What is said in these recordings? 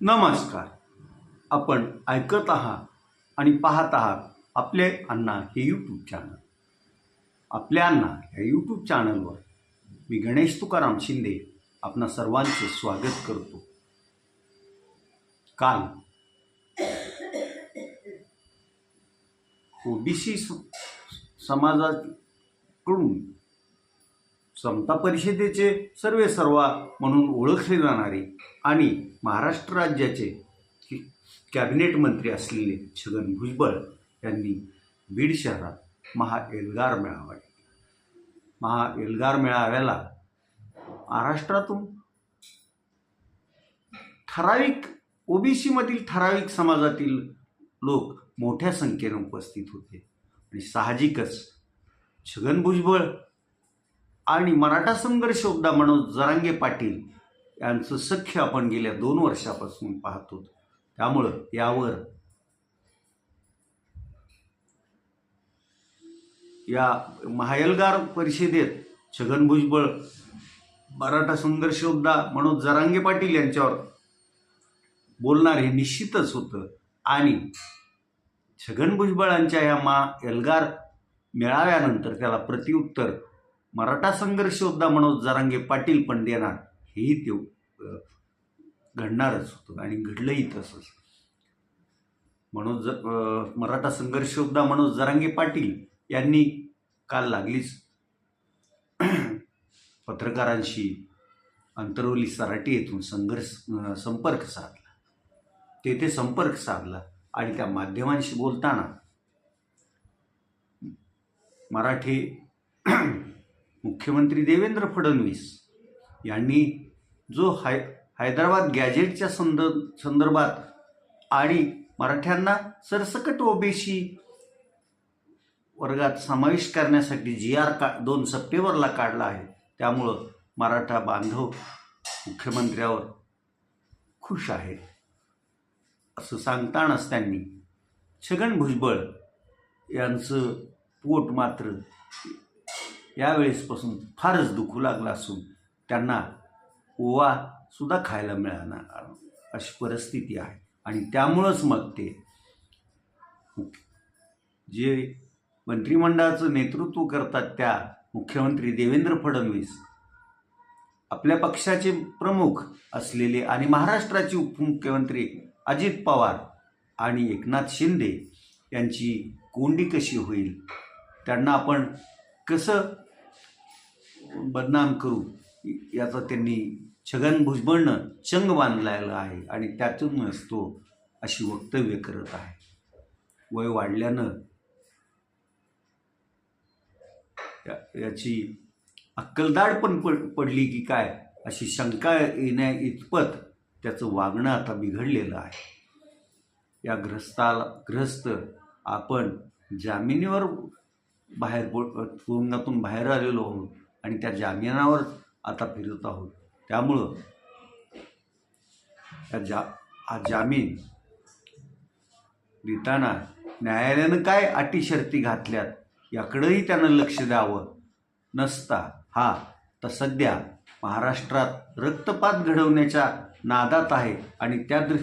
नमस्कार. आपण ऐकत आहात आणि पाहत आहात आपले अण्णा हे यूट्यूब चॅनल आपल्या अण्णा ह्या यूट्यूब चॅनलवर मी गणेश तुकाराम शिंदे आपणा सर्वांचे स्वागत करतो. काल ओबीसी समाजाकडून समता परिषदेचे सर्वे सर्वा म्हणून ओळखले जाणारे आणि महाराष्ट्र राज्याचे कॅबिनेट मंत्री असलेले छगन भुजबळ यांनी बीड शहरात महा एल्गार मेळावा महा एल्गार मेळाव्याला महाराष्ट्रातून ठराविक ओबीसीमधील ठराविक समाजातील लोक मोठ्या संख्येने उपस्थित होते. आणि साहजिकच छगन भुजबळ आणि मराठा संघर्ष योद्धा मनोज जरांगे पाटील यांचं सख्य आपण गेल्या दोन वर्षापासून पाहतो त्यामुळं यावर या महायलगार परिषदेत छगन भुजबळ मराठा संघर्ष योद्धा मनोज जरांगे पाटील यांच्यावर बोलणार हे निश्चितच होतं. आणि छगन भुजबळांच्या या मा एल्गार मेळाव्यानंतर त्याला प्रतिउत्तर मराठा संघर्ष योद्धा मनोज जरांगे पाटील पण देणार हेही ते घडणारच होतं आणि घडलंही तसंच. मनोज मराठा संघर्ष योद्धा मनोज जरांगे पाटील यांनी काल लागलीच पत्रकारांशी अंतरवली सराटी येथून संघर्ष संपर्क साधला. तेथे संपर्क साधला आणि त्या माध्यमांशी बोलताना मराठी मुख्यमंत्री देवेंद्र फडणवीस यांनी जो हाय हैदराबाद गॅजेटच्या संद संदर्भात आणि मराठ्यांना सरसकट ओबीसी वर्गात समावेश करण्यासाठी जी आर का दोन सप्टेंबरला काढला आहे त्यामुळं मराठा बांधव मुख्यमंत्र्यावर खुश आहे. असं सांगतानाच त्यांनी छगन भुजबळ यांचं पोट मात्र यावेळेसपासून फारच दुखू लागला असून त्यांना ओवा सुद्धा खायला मिळणार अशी परिस्थिती आहे. आणि त्यामुळंच मग ते जे मंत्रिमंडळाचं नेतृत्व करतात त्या मुख्यमंत्री देवेंद्र फडणवीस आपल्या पक्षाचे प्रमुख असलेले आणि महाराष्ट्राचे उपमुख्यमंत्री अजित पवार आणि एकनाथ शिंदे यांची कोंडी कशी होईल? त्यांना आपण कसं बदनाम करू याचा त्यांनी छगन भुजबळनं चंग बांधलेला आहे आणि त्यातूनच तो अशी वक्तव्य करत आहे. वय वाढल्यानं या- याची अक्कलदाड पण पड पडली की काय अशी शंका येण्या इतपत त्याचं वागणं आता बिघडलेलं आहे. या ग्रस्ताला ग्रस्त आपण जामिनीवर बाहेर पड तुरुंगातून बाहेर आलेलो आहोत. आणि त्या जामिनावर आता फिरत आहोत. त्यामुळं त्या जा हा जामीन देताना न्यायालयानं काय अटी शर्ती घातल्यात याकडंही त्यानं लक्ष द्यावं. नसता हा तर सध्या महाराष्ट्रात रक्तपात घडवण्याच्या नादात आहे आणि त्या दृ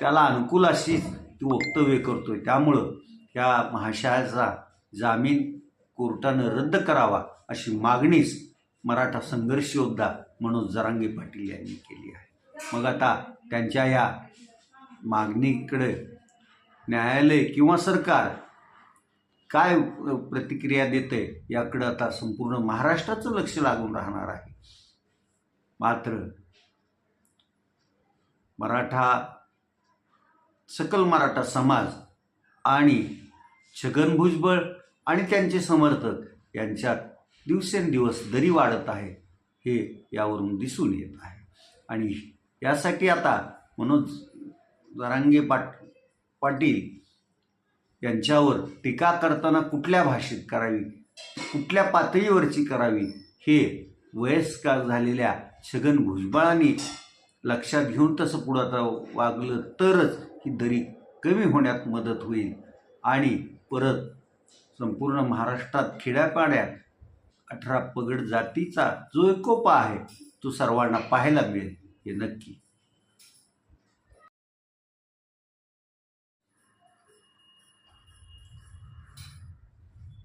त्याला अनुकूल अशी ती वक्तव्य करतोय. त्यामुळं या महाशयाचा जामीन कोर्टानं रद्द करावा. अशी मागणीच मराठा संघर्ष योद्धा मनोज जरांगे पाटील यांनी केली आहे. मग आता त्यांच्या या मागणीकडे न्यायालय किंवा सरकार काय प्रतिक्रिया देते याकडं आता संपूर्ण महाराष्ट्राचं लक्ष लागून राहणार आहे. मात्र मराठा सकल मराठा समाज आणि छगन भुजबळ आणि त्यांचे समर्थक यांच्यात दिवसेंदिवस दरी वाढत आहे हे यावरून दिसून येत आहे. आणि यासाठी आता मनोज जरांगे पाट पाटील यांच्यावर टीका करताना कुठल्या भाषेत करावी कुठल्या पातळीवरची करावी हे वयस्कर झालेल्या छगन भुजबळांनी लक्षात घेऊन तसं पुढं आता वागलं तरच ही दरी कमी होण्यात मदत होईल. आणि परत संपूर्ण महाराष्ट्रात खेड्यापाड्यात अठरा पगड जातीचा जो एकोपा आहे तो सर्वांना पाहायला मिळेल हे नक्की.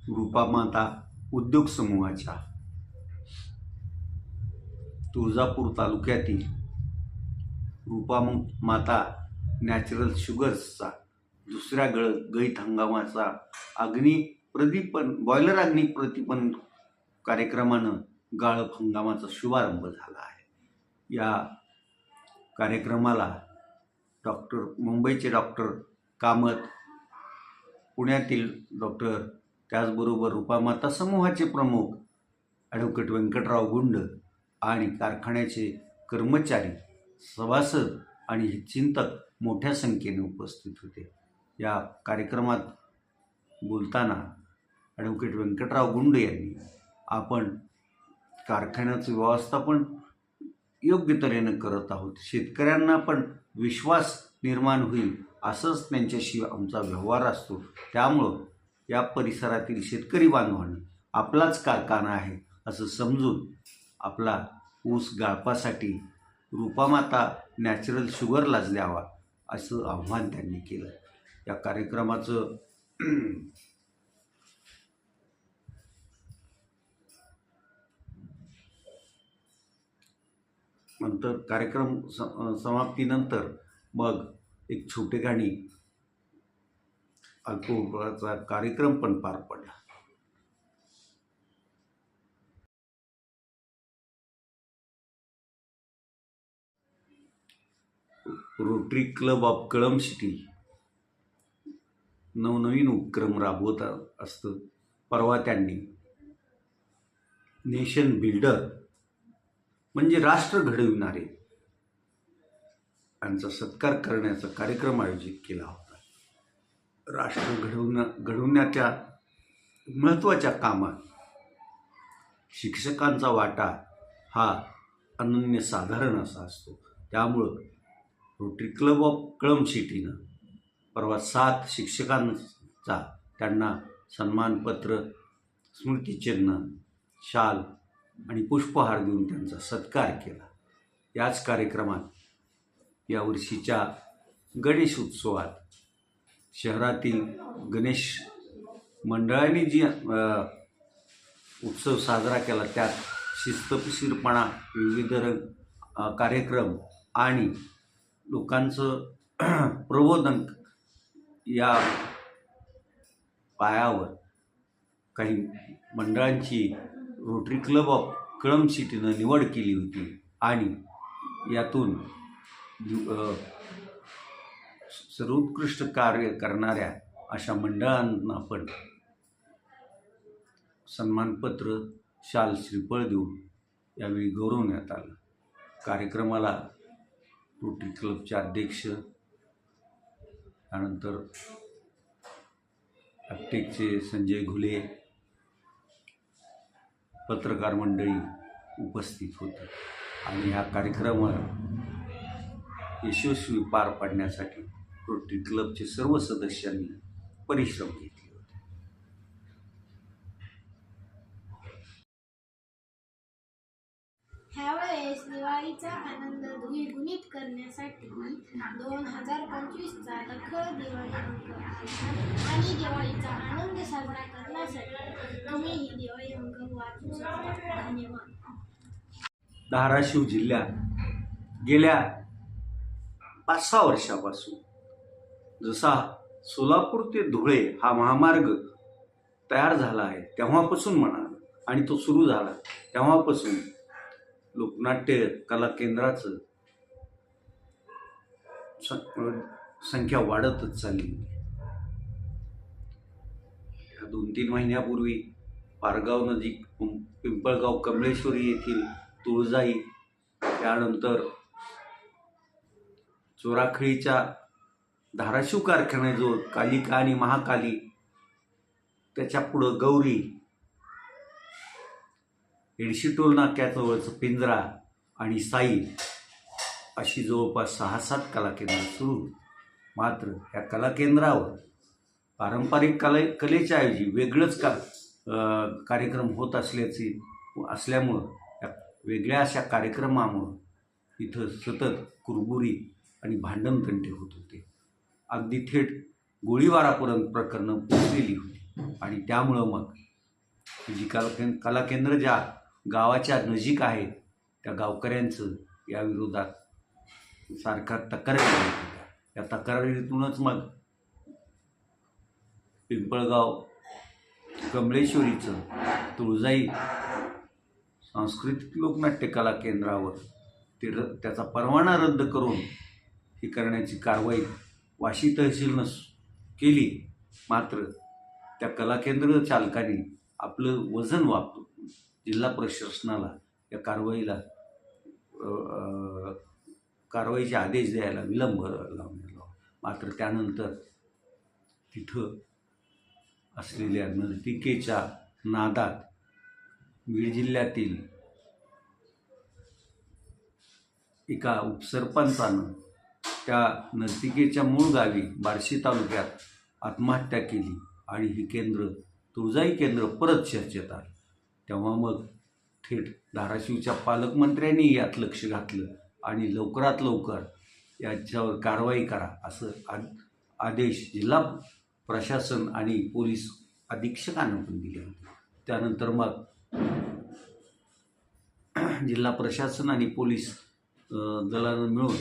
रूपा माता उद्योग समूहाच्या तुळजापूर तालुक्यातील रूपा माता नॅचरल शुगर्सचा दुसऱ्या गळ गैत हंगामाचा अग्नी प्रदीपन बॉयलर अग्नी प्रतिपन कार्यक्रमानं गाळप हंगामाचा शुभारंभ झाला आहे. या कार्यक्रमाला डॉक्टर मुंबईचे डॉक्टर कामत पुण्यातील डॉक्टर त्याचबरोबर रूपामाता समूहाचे प्रमुख ॲडव्होकेट व्यंकटराव गुंड आणि कारखान्याचे कर्मचारी सभासद आणि चिंतक मोठ्या संख्येने उपस्थित होते. या कार्यक्रमात बोलताना ॲडव्होकेट व्यंकटराव गुंड यांनी आपण कारखान्याचं व्यवस्थापन योग्य तऱ्हेनं करत आहोत. शेतकऱ्यांना पण विश्वास निर्माण होईल असंच त्यांच्याशी आमचा व्यवहार असतो. त्यामुळं या परिसरातील शेतकरी बांधवांनी आपलाच कारखाना आहे असं समजून आपला ऊस गाळपासाठी रूपामाता नॅचरल शुगरलाच द्यावा असं आव्हान त्यांनी केलं. या कार्यक्रमाचं नंतर कार्यक्रम स समाप्तीनंतर मग एक छोटे गाणी अल्पोपराचा कार्यक्रम पण पार पडला. Rotary club of Kalam city. नवनवीन उपक्रम राबवत असतं. परवा त्यांनी नेशन बिल्डर म्हणजे राष्ट्र घडविणारे. यांचा सत्कार करण्याचा कार्यक्रम आयोजित केला होता. राष्ट्र घडवणं घडवण्याच्या महत्त्वाच्या कामात शिक्षकांचा वाटा हा अनन्यसाधारण असा असतो. त्यामुळं रोटरी क्लब ऑफ कळम सिटीनं परवा सात शिक्षकांचा त्यांना सन्मानपत्र स्मृतिचिन्ह शाल आणि पुष्पहार देऊन त्यांचा सत्कार केला. याच कार्यक्रमात यावर्षीच्या गणेश उत्सवात शहरातील गणेश मंडळांनी जी उत्सव साजरा केला त्यात शिस्तपशीरपणा विविध रंग कार्यक्रम आणि लोकांचं प्रबोधन या पायावर काही मंडळांची रोटरी क्लब ऑफ कळम सिटीनं निवड केली होती आणि यातून सर्वोत्कृष्ट कार्य करणाऱ्या अशा मंडळांना पण सन्मानपत्र शाल श्रीफळ देऊन यावेळी गौरवण्यात आलं. कार्यक्रमाला रोटरी क्लबचे अध्यक्ष त्यानंतर ॲप्टेकचे संजय घुले पत्रकार मंडळी उपस्थित होती. आणि ह्या कार्यक्रमाला यशस्वी पार पाडण्यासाठी रोटरी क्लबचे सर्व सदस्यांनी परिश्रम घेतले होते. ह्यावेळेस दिवाळीचा आनंद द्विगुणित करण्यासाठी दोन हजार पंचवीसचा दखल दिवाळी अंक आणि दिवाळीचा आनंद साजरा करण्यासाठी तुम्ही ही दिवाळी अंक वाचू शकता. धन्यवाद. धाराशिव जिल्ह्यात गेल्या पाच सहा वर्षापासून जसा सोलापूर ते धुळे हा महामार्ग तयार झाला आहे तेव्हापासून म्हणा आणि तो सुरू झाला तेव्हापासून लोकनाट्य कला केंद्राचं संख्या वाढतच चालली. होती या दोन तीन महिन्यापूर्वी पारगाव नजीक पिंपळगाव कमळेश्वरी येथील तुळजाई त्यानंतर चोराखळीच्या धाराशिव कारखान्याजवळ कालिका आणि महाकाली त्याच्या पुढं गौरी एडशीटोल नाक्याजवळचं पिंजरा आणि साई अशी जवळपास सहा सात कलाकेंद्र सुरू मात्र ह्या कलाकेंद्रावर पारंपरिक कले कलेच्या ऐवजी वेगळंच का कार्यक्रम होत असल्याचे असल्यामुळं या वेगळ्या अशा कार्यक्रमामुळं इथं सतत कुरबुरी आणि भांडणतंटे होत होते. अगदी थेट गोळीबारापर्यंत प्रकरणं पोचलेली होती. आणि त्यामुळं मग जी कला कलाकेंद्र ज्या गावाच्या नजीक आहे त्या गावकऱ्यांचं या विरोधात सारखा तक्रारी करत होत्या या तक्रारीतूनच मग पिंपळगाव कमळेश्वरीचं तुळजाई सांस्कृतिक लोकनाट्य कला केंद्रावर ते र त्याचा परवाना रद्द करून ही करण्याची कारवाई वाशी तहसीलनं केली. मात्र त्या कला केंद्र चालकांनी आपलं वजन वापरून जिल्हा प्रशासनाला या कारवाईला कारवाईचे आदेश द्यायला विलंब लावण्यात आला. मात्र त्यानंतर तिथं असलेल्या नर्तिकेच्या नादात बीड जिल्ह्यातील एका उपसरपंचानं त्या नर्तिकेच्या मूळ गावी बार्शी तालुक्यात आत्महत्या केली आणि ही केंद्र तुळजाई केंद्र परत चर्चेत आलं. तेव्हा मग थेट धाराशिवच्या पालकमंत्र्यांनी यात लक्ष घातलं. आणि लवकरात लवकर याच्यावर कारवाई करा असं आ आदेश जिल्हा प्रशासन आणि पोलीस अधीक्षकांना पण दिले होते. त्यानंतर मग जिल्हा प्रशासन आणि पोलीस दलानं मिळून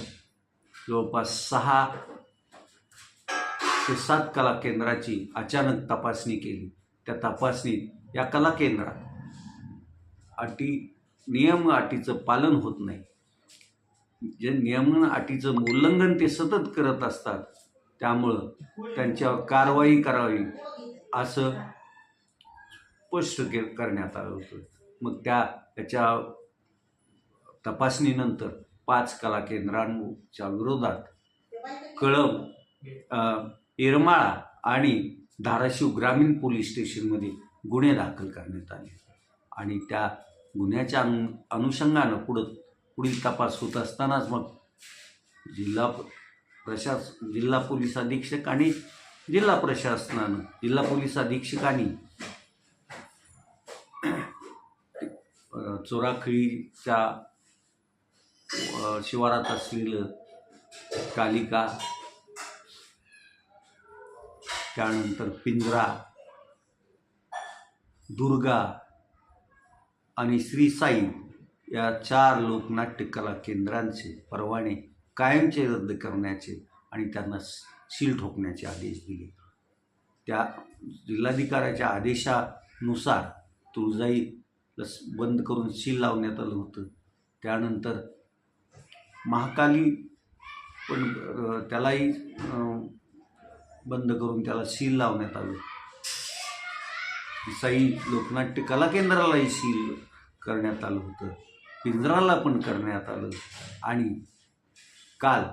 जवळपास सहा ते सात कला केंद्राची अचानक तपासणी केली. त्या तपासणीत या कला केंद्रात अटी नियम अटीचं पालन होत नाही. जे नियम अटीचं उल्लंघन ते सतत करत असतात त्यामुळं त्यांच्यावर कारवाई करावी असं स्पष्ट के करण्यात आलं होतं. मग त्या त्याच्या तपासणीनंतर पाच कला केंद्रांच्या विरोधात कळम येरमाळा आणि धाराशिव ग्रामीण पोलीस स्टेशनमध्ये गुन्हे दाखल करण्यात आले. आणि त्या गुन्ह्याच्या अनु अनुषंगानं पुढं पुढील तपास होत असतानाच मग जिल्हा प्रशास जिल्हा पोलीस अधीक्षक आणि जिल्हा प्रशासनानं जिल्हा पोलीस अधीक्षकांनी चोराखळीच्या शिवारात असलेलं कालिका त्यानंतर पिंजरा दुर्गा आणि श्री साई या चार लोकनाट्य कला केंद्रांचे परवाने कायमचे रद्द करण्याचे आणि त्यांना सील ठोकण्याचे आदेश दिले. त्या जिल्हाधिकाऱ्याच्या आदेशानुसार तुळजाई लस बंद करून सील लावण्यात आलं होतं. त्यानंतर महाकाली पण त्यालाही बंद करून त्याला सील लावण्यात आलं. साई लोकनाट्य कला केंद्रालाही सील करण्यात आलं होतं. पिंजराला पण करण्यात आलं. आणि काल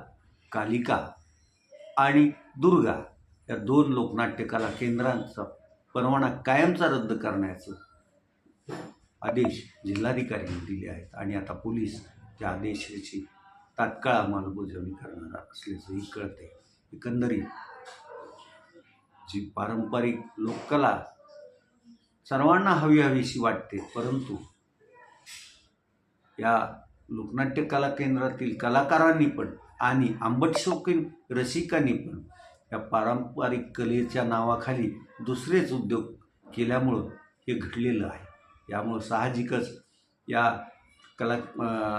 कालिका आणि दुर्गा या दोन लोकनाट्य कला केंद्रांचा परवाना कायमचा रद्द करण्याचं आदेश जिल्हाधिकाऱ्यांनी दिले आहेत. आणि आता पोलीस त्या आदेशाची तात्काळ अंमलबजावणी करणार असल्याचंही कळते एकंदरीत जी पारंपरिक लोककला सर्वांना हवी हवीशी वाटते परंतु या लोकनाट्य कला केंद्रातील कलाकारांनी पण आणि आंबट शौकीन रसिकांनी पण या पारंपरिक कलेच्या नावाखाली दुसरेच उद्योग केल्यामुळं हे घडलेलं आहे. यामुळं साहजिकच या कला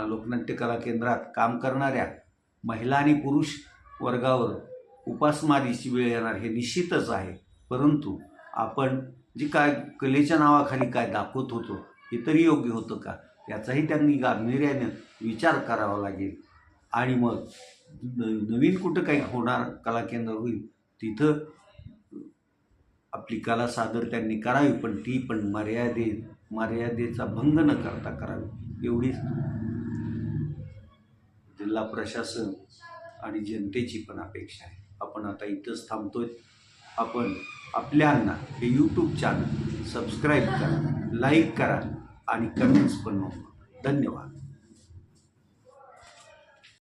लोकनाट्य कला केंद्रात काम करणाऱ्या महिला आणि पुरुष वर्गावर उपासमारीची वेळ येणार हे निश्चितच आहे. परंतु आपण जी काय कलेच्या नावाखाली काय दाखवत होतो हे तरी योग्य होतं का? याचाही त्यांनी गांभीर्याने विचार करावा लागेल. आणि मग न- नवीन कुठं काही होणार कला केंद्र होईल तिथं आपली कला सादर त्यांनी करावी पण ती पण मर्यादे मर्यादेचा भंग न करता करावी एवढीच जिल्हा प्रशासन आणि जनतेची पण अपेक्षा आहे. आपण आता इथंच थांबतोय. आपण आपल्यांना हे यूट्यूब चॅनल सबस्क्राईब करा लाईक करा आणि कमेंट्स पण नोंदवा धन्यवाद.